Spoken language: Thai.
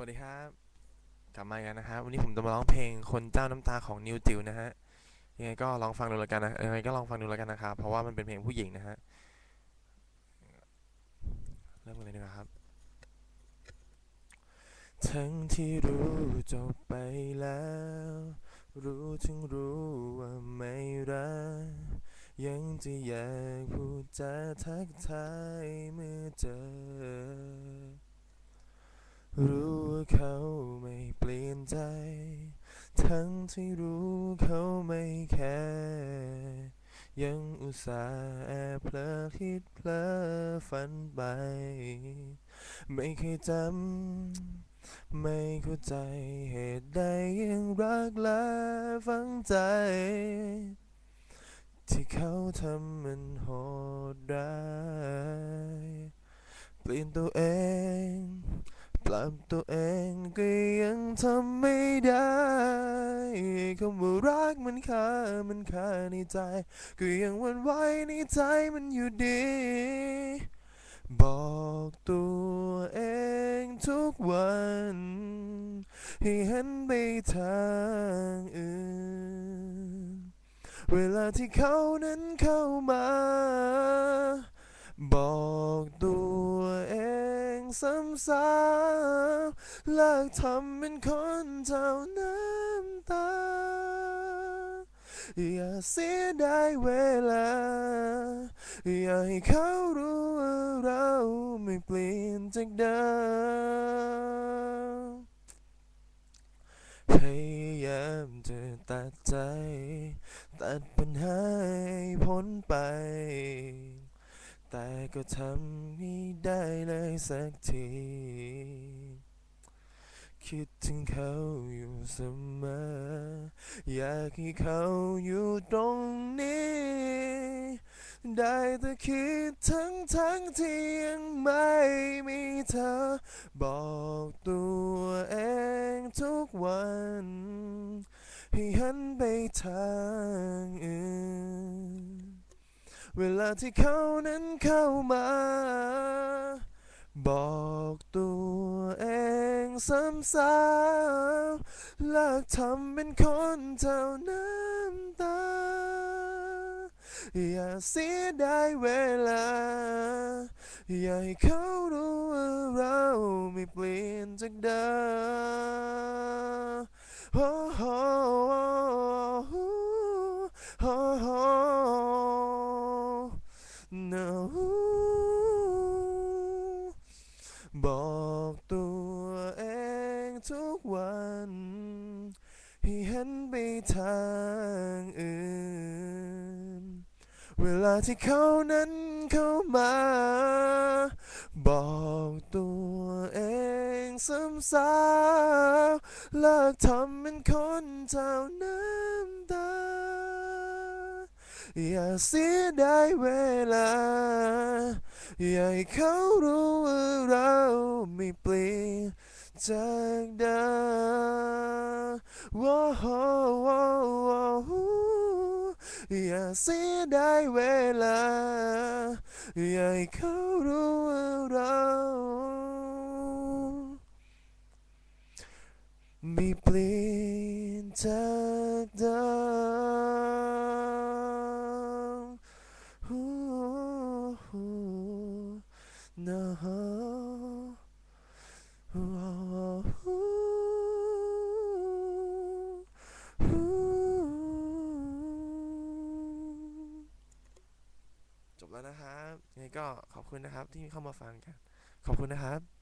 วัสดีครับ กลับมาอีกแล้วนะครับวันนี้ผมจะมาร้องเพลงคนเจ้าน้ำตาของนิวจิ๋วนะฮะยังไงก็ลองฟังดูแล้วกันนะยังไงก็ลองฟังดูแล้วกันนะครับเพราะว่ามันเป็นเพลงผู้หญิงนะฮะเริ่มกันเลยดีกว่าครับ ทั้งที่รู้จบไปแล้ว รู้ถึงรู้ว่าไม่รักยังจะอยากพูดจาทักทายเมื่อเจอรู้ ใจ ทั้งที่รู้เขาไม่แคร์ยังอุตส่าห์แอบเพลอคิดเพลอฝันไป ไม่เคยจำ ไม่เข้าใจเหตุใดยังรักและฝังใจ ที่เขาทำมันโหดร้ายเปลี่ยนตัวเอง ปรับตัวเองก็ยังทำไม่ได้คำว่ารักมันค่ามันค่าในใจ ก็ยังวันไหวในใจมันอยู่ดี บอกตัวเองทุกวัน ให้เหันไปทางอื่น เวลาที่เขานั้นเข้ามา บอก องซ้ำๆเลิกทำเป็นคนเจ้าน้ำตา อย่าเสียดายเวลา อย่าให้เขารู้ว่าเราไม่เปลี่ยนจากเดิมพยายามจะตัดใจ ตัดปัญหาให้พ้นไป แต่ก็ทำไม่ได้เลยสักที คิดถึงเขาอยู่เสมอ อยากให้เขาอยู่ตรงนี้ ได้แต่คิดทั้งทั้งที่ยังไม่มีเธอ บอกตัวเองทุกวัน ให้หันไปทาง เวลาที่เขานั้นเข้ามา บอกตัวเองซ้ำๆเลิกทำเป็นคนเจ้าน้ำตา อย่าเสียดายเวลา อย่าให้เขารู้ว่าเราไม่เปลี่ยนจากเดิมโหโอ้โห no บอกตัวเองทุกวันให้หันไปทางอื่น เวลาที่เขานั้นเข้ามา บอกตัวเองซ้ำๆเลิกทำเป็นคนเจ้าน้ำตา อย่าเสียดายเวลา อย่าให้เขารู้ว่าเราไม่เปลี่ยนจากเดิมว้าวอย่าเสียดายเวลา อย่าให้เขารู้ว่าเราไม่เปลี่ยนจากเดิม no จบ แล้วนะครับยังไงก็ขอบคุณนะครับที่เข้ามาฟังกัน ขอบคุณนะครับ